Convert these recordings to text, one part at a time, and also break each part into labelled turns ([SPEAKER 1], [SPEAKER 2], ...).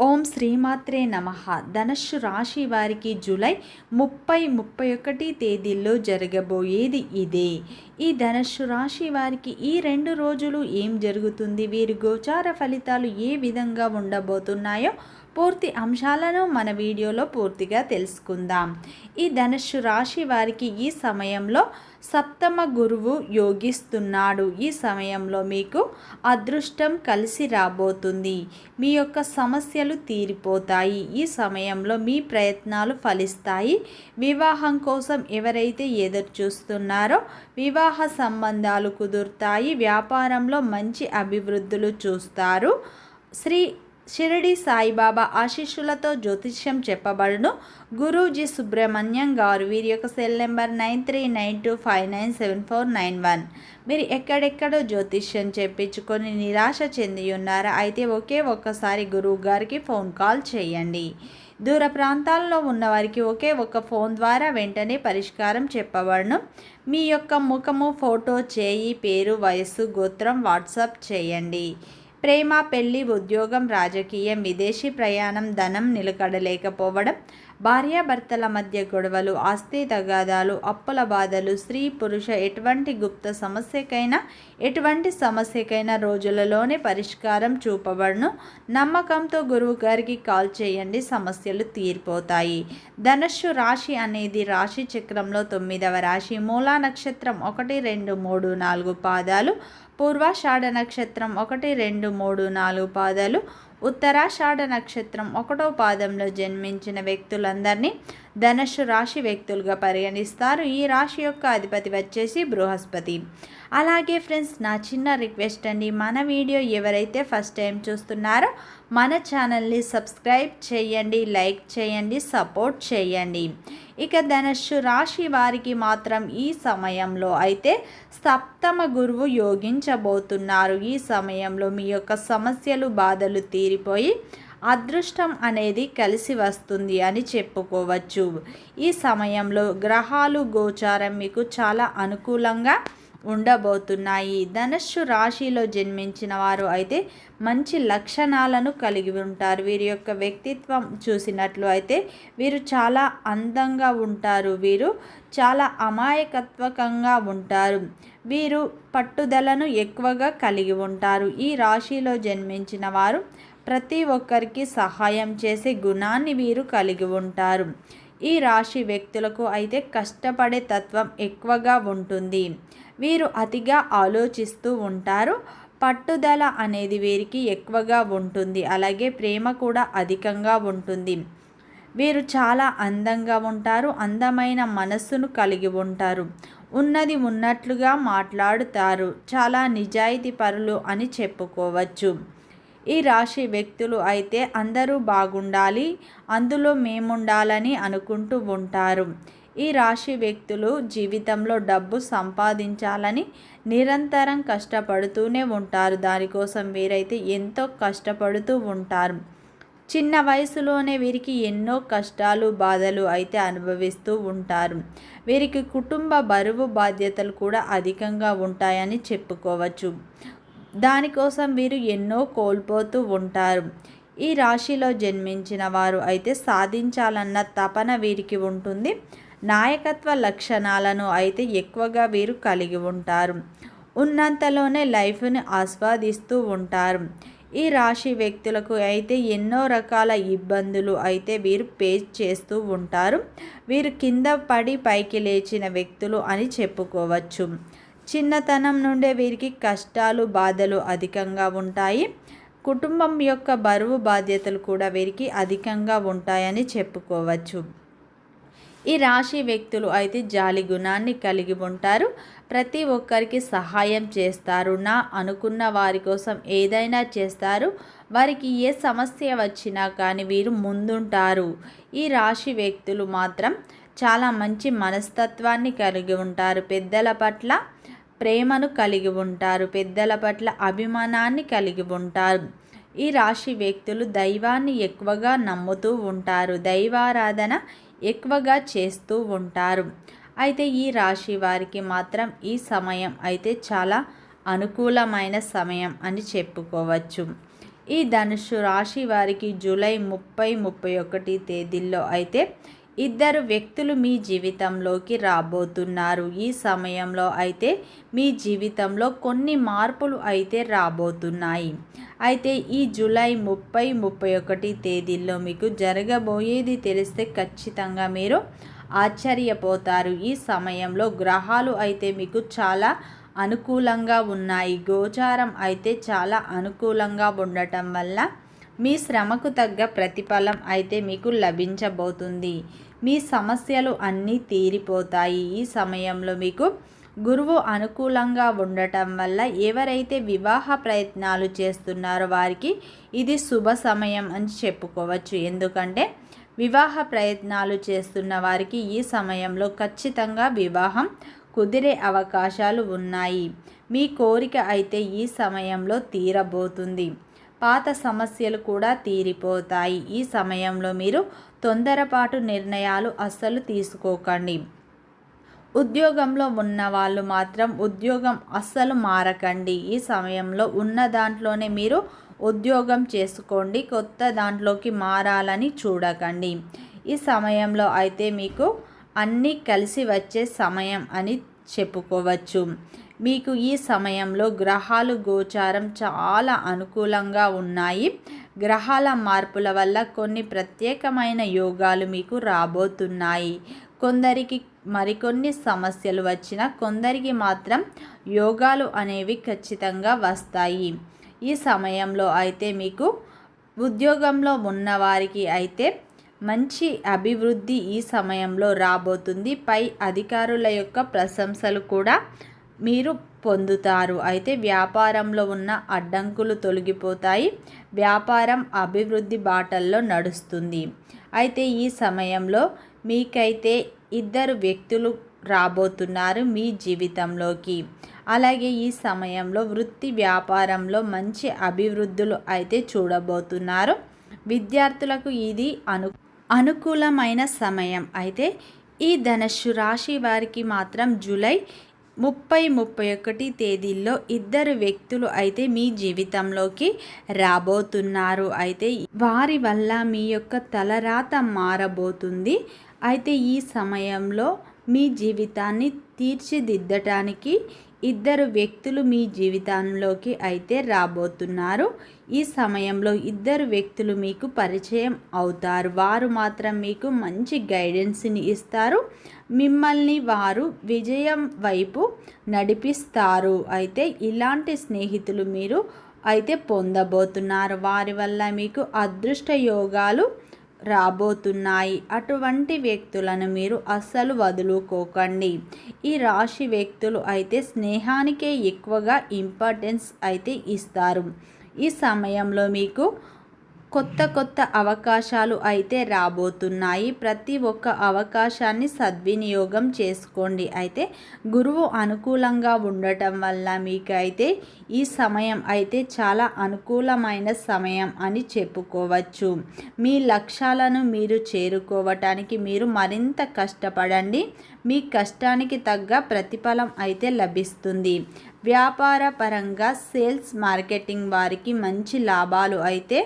[SPEAKER 1] ఓం శ్రీమాత్రే నమ. ధనుస్సు రాశి వారికి జూలై ముప్పై ముప్పై ఒకటి తేదీల్లో జరగబోయేది ఇదే. ఈ ధనుస్సు రాశి వారికి ఈ రెండు రోజులు ఏం జరుగుతుంది? వీరి గోచార ఫలితాలు ఏ విధంగా ఉండబోతున్నాయో పూర్తి అంశాలను మన వీడియోలో పూర్తిగా తెలుసుకుందాం. ఈ ధనుస్సు రాశి వారికి ఈ సమయంలో సప్తమ గురువు యోగిస్తున్నాడు. ఈ సమయంలో మీకు అదృష్టం కలిసి రాబోతుంది. మీ యొక్క సమస్యలు తీరిపోతాయి. ఈ సమయంలో మీ ప్రయత్నాలు ఫలిస్తాయి. వివాహం కోసం ఎవరైతే ఎదురు చూస్తున్నారో వివాహ సంబంధాలు కుదురుతాయి. వ్యాపారంలో మంచి అభివృద్ధులు చూస్తారు. శ్రీ షిరిడి సాయిబాబా ఆశీస్సులతో జ్యోతిష్యం చెప్పబడును. గురూజీ సుబ్రహ్మణ్యం గారు వీరి యొక్క cell number nine three nine two five nine seven four nine one. మీరు ఎక్కడెక్కడో జ్యోతిష్యం చెప్పించుకొని నిరాశ చెంది ఉన్నారా అయితే ఒకే ఒక్కసారి గురువు గారికి ఫోన్ కాల్ చేయండి. దూర ప్రాంతాల్లో ఉన్నవారికి ఒకే ఒక ఫోన్ ద్వారా వెంటనే పరిష్కారం చెప్పబడను. మీ యొక్క ముఖము ఫోటో చేయి పేరు వయస్సు గోత్రం వాట్సాప్ చేయండి. ప్రేమ పెళ్ళి ఉద్యోగం రాజకీయం విదేశీ ప్రయాణం ధనం నిలకడలేకపోవడం భార్యాభర్తల మధ్య గొడవలు ఆస్తి తగాదాలు అప్పుల బాధలు స్త్రీ పురుష ఎటువంటి గుప్త సమస్యకైనా ఎటువంటి సమస్యకైనా రోజులలోనే పరిష్కారం చూపబడును. నమ్మకంతో గురువు గారికి కాల్ చేయండి సమస్యలు తీరిపోతాయి. ధనుస్సు రాశి అనేది రాశి చక్రంలో తొమ్మిదవ రాశి. మూలా నక్షత్రం ఒకటి రెండు మూడు నాలుగు పాదాలు. పూర్వాషాఢ నక్షత్రం ఒకటి రెండు మూడు నాలుగు పాదాలు. ఉత్తరాషాఢ నక్షత్రం ఒకటో పాదంలో జన్మించిన వ్యక్తులందరినీ ధనుష్ రాశి వ్యక్తులుగా పరిగణిస్తారు. ఈ రాశి యొక్క అధిపతి వచ్చేసి బృహస్పతి. అలాగే ఫ్రెండ్స్ నా చిన్న రిక్వెస్ట్ అండి. మన వీడియో ఎవరైతే ఫస్ట్ టైం చూస్తున్నారో మన ఛానల్ని సబ్స్క్రైబ్ చేయండి లైక్ చేయండి సపోర్ట్ చేయండి. ఇక ధనస్సు రాశి వారికి మాత్రం ఈ సమయంలో అయితే సప్తమ గురువు యోగించబోతున్నారు. ఈ సమయంలో మీ యొక్క సమస్యలు బాధలు తీరిపోయి అదృష్టం అనేది కలిసి వస్తుంది అని చెప్పుకోవచ్చు. ఈ సమయంలో గ్రహాలు గోచారం మీకు చాలా అనుకూలంగా ఉండబోతున్నాయి. ధనస్సు రాశిలో జన్మించిన వారు అయితే మంచి లక్షణాలను కలిగి ఉంటారు. వీరి యొక్క వ్యక్తిత్వం చూసినట్లు అయితే వీరు చాలా అందంగా ఉంటారు. వీరు చాలా అమాయకత్వకంగా ఉంటారు. వీరు పట్టుదలను ఎక్కువగా కలిగి ఉంటారు. ఈ రాశిలో జన్మించిన వారు ప్రతి ఒక్కరికి సహాయం చేసే గుణాన్ని వీరు కలిగి ఉంటారు. ఈ రాశి వ్యక్తులకు అయితే కష్టపడే తత్వం ఎక్కువగా ఉంటుంది. వీరు అతిగా ఆలోచిస్తూ ఉంటారు. పట్టుదల అనేది వీరికి ఎక్కువగా ఉంటుంది. అలాగే ప్రేమ కూడా అధికంగా ఉంటుంది. వీరు చాలా అందంగా ఉంటారు. అందమైన మనస్సును కలిగి ఉంటారు. ఉన్నది ఉన్నట్లుగా మాట్లాడుతారు. చాలా నిజాయితీ పరులు అని చెప్పుకోవచ్చు. ఈ రాశి వ్యక్తులు అయితే అందరూ బాగుండాలి అందులో మేముండాలని అనుకుంటూ ఉంటారు. ఈ రాశి వ్యక్తులు జీవితంలో డబ్బు సంపాదించాలని నిరంతరం కష్టపడుతూనే ఉంటారు. దానికోసం వీరైతే ఎంతో కష్టపడుతూ ఉంటారు. చిన్న వయసులోనే వీరికి ఎన్నో కష్టాలు బాధలు అయితే అనుభవిస్తూ ఉంటారు. వీరికి కుటుంబ బరువు బాధ్యతలు కూడా అధికంగా ఉంటాయని చెప్పుకోవచ్చు. దానికోసం వీరు ఎన్నో కోల్పోతూ ఉంటారు. ఈ రాశిలో జన్మించిన వారు అయితే సాధించాలన్న తపన వీరికి ఉంటుంది. నాయకత్వ లక్షణాలను అయితే ఎక్కువగా వీరు కలిగి ఉంటారు. ఉన్నంతలోనే లైఫ్ని ఆస్వాదిస్తూ ఉంటారు. ఈ రాశి వ్యక్తులకు అయితే ఎన్నో రకాల ఇబ్బందులు అయితే వీరు పేస్ చేస్తూ ఉంటారు. వీరు కింద పడి పైకి లేచిన వ్యక్తులు అని చెప్పుకోవచ్చు. చిన్నతనం నుండే వీరికి కష్టాలు బాధలు అధికంగా ఉంటాయి. కుటుంబం యొక్క బరువు బాధ్యతలు కూడా వీరికి అధికంగా ఉంటాయని చెప్పుకోవచ్చు. ఈ రాశి వ్యక్తులు అయితే జాలి గుణాన్ని కలిగి ఉంటారు. ప్రతి ఒక్కరికి సహాయం చేస్తారు. నా అనుకున్న వారి కోసం ఏదైనా చేస్తారు. వారికి ఏ సమస్య వచ్చినా కానీ వీరు ముందుంటారు. ఈ రాశి వ్యక్తులు మాత్రం చాలా మంచి మనస్తత్వాన్ని కలిగి ఉంటారు. పెద్దల పట్ల ప్రేమను కలిగి ఉంటారు పెద్దల పట్ల అభిమానాన్ని కలిగి ఉంటారు. ఈ రాశి వ్యక్తులు దైవాన్ని ఎక్కువగా నమ్ముతూ ఉంటారు దైవారాధన ఎక్కువగా చేస్తూ ఉంటారు. అయితే ఈ రాశి వారికి మాత్రం ఈ సమయం అయితే చాలా అనుకూలమైన సమయం అని చెప్పుకోవచ్చు. ఈ ధనుసు రాశి వారికి జూలై ముప్పై ముప్పై ఒకటి తేదీల్లో అయితే ఇద్దరు వ్యక్తులు మీ జీవితంలోకి రాబోతున్నారు. ఈ సమయంలో అయితే మీ జీవితంలో కొన్ని మార్పులు అయితే రాబోతున్నాయి. అయితే ఈ జూలై ముప్పై ముప్పై ఒకటి తేదీల్లో మీకు జరగబోయేది తెలిస్తే ఖచ్చితంగా మీరు ఆశ్చర్యపోతారు. ఈ సమయంలో గ్రహాలు అయితే మీకు చాలా అనుకూలంగా ఉన్నాయి. గోచారం అయితే చాలా అనుకూలంగా ఉండటం వల్ల మీ శ్రమకు తగ్గ ప్రతిఫలం అయితే మీకు లభించబోతుంది. మీ సమస్యలు అన్నీ తీరిపోతాయి. ఈ సమయంలో మీకు గురువు అనుకూలంగా ఉండటం వల్ల ఎవరైతే వివాహ ప్రయత్నాలు చేస్తున్నారో వారికి ఇది శుభ సమయం అని చెప్పుకోవచ్చు. ఎందుకంటే వివాహ ప్రయత్నాలు చేస్తున్న వారికి ఈ సమయంలో ఖచ్చితంగా వివాహం కుదిరే అవకాశాలు ఉన్నాయి. మీ కోరిక అయితే ఈ సమయంలో తీరబోతుంది. పాత సమస్యలు కూడా తీరిపోతాయి. ఈ సమయంలో మీరు తొందరపాటు నిర్ణయాలు అస్సలు తీసుకోకండి. ఉద్యోగంలో ఉన్న వాళ్ళు మాత్రం ఉద్యోగం అస్సలు మారకండి. ఈ సమయంలో ఉన్న దాంట్లోనే మీరు ఉద్యోగం చేసుకోండి. కొత్త దాంట్లోకి మారాలని చూడకండి. ఈ సమయంలో అయితే మీకు అన్నీ కలిసి వచ్చే సమయం అని చెప్పుకోవచ్చు. మీకు ఈ సమయంలో గ్రహాలు గోచారం చాలా అనుకూలంగా ఉన్నాయి. గ్రహాల మార్పుల వల్ల కొన్ని ప్రత్యేకమైన యోగాలు మీకు రాబోతున్నాయి. కొందరికి మరికొన్ని సమస్యలు వచ్చిన కొందరికి మాత్రం యోగాలు అనేవి ఖచ్చితంగా వస్తాయి. ఈ సమయంలో అయితే మీకు ఉద్యోగంలో ఉన్నవారికి అయితే మంచి అభివృద్ధి ఈ సమయంలో రాబోతుంది. పై అధికారుల యొక్క ప్రశంసలు కూడా మీరు పొందుతారు. అయితే వ్యాపారంలో ఉన్న అడ్డంకులు తొలగిపోతాయి. వ్యాపారం అభివృద్ధి బాటల్లో నడుస్తుంది. అయితే ఈ సమయంలో మీకైతే ఇద్దరు వ్యక్తులు రాబోతున్నారు మీ జీవితంలోకి. అలాగే ఈ సమయంలో వృత్తి వ్యాపారంలో మంచి అభివృద్ధులు అయితే చూడబోతున్నారు. విద్యార్థులకు ఇది అను అనుకూలమైన సమయం. అయితే ఈ ధనస్సు రాశి వారికి మాత్రం జూలై ముప్పై ముప్పై ఒకటి తేదీల్లో ఇద్దరు వ్యక్తులు అయితే మీ జీవితంలోకి రాబోతున్నారు. అయితే వారి వల్ల మీ యొక్క తలరాత మారబోతుంది. అయితే ఈ సమయంలో మీ జీవితాన్ని తీర్చిదిద్దటానికి ఇద్దరు వ్యక్తులు మీ జీవితంలోకి అయితే రాబోతున్నారు. ఈ సమయంలో ఇద్దరు వ్యక్తులు మీకు పరిచయం అవుతారు. వారు మాత్రం మీకు మంచి గైడెన్స్ని ఇస్తారు. మిమ్మల్ని వారు విజయం వైపు నడిపిస్తారు. అయితే ఇలాంటి స్నేహితులు మీరు అయితే పొందబోతున్నారు. వారి వల్ల మీకు అదృష్ట యోగాలు రాబోతున్నాయి. అటువంటి వ్యక్తులను మీరు అస్సలు వదులుకోకండి. ఈ రాశి వ్యక్తులు అయితే స్నేహానికే ఎక్కువగా ఇంపార్టెన్స్ అయితే ఇస్తారు. ఈ సమయంలో మీకు కొత్త కొత్త అవకాశాలు అయితే రాబోతున్నాయి. ప్రతి ఒక్క అవకాశాన్ని సద్వినియోగం చేసుకోండి. అయితే గురువు అనుకూలంగా ఉండటం వల్ల మీకైతే ఈ సమయం అయితే చాలా అనుకూలమైన సమయం అని చెప్పుకోవచ్చు. మీ లక్ష్యాలను మీరు చేరుకోవటానికి మీరు మరింత కష్టపడండి. మీ కష్టానికి తగ్గ ప్రతిఫలం అయితే లభిస్తుంది. వ్యాపార పరంగా సేల్స్ మార్కెటింగ్ వారికి మంచి లాభాలు అయితే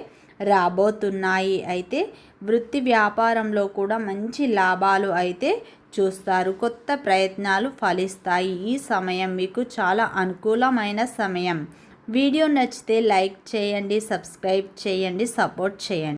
[SPEAKER 1] రాబోతున్నాయి. అయితే వృత్తి వ్యాపారంలో కూడా మంచి లాభాలు అయితే చూస్తారు. కొత్త ప్రయత్నాలు ఫలిస్తాయి. ఈ సమయం మీకు చాలా అనుకూలమైన సమయం. వీడియో నచ్చితే లైక్ చేయండి సబ్స్క్రైబ్ చేయండి సపోర్ట్ చేయండి.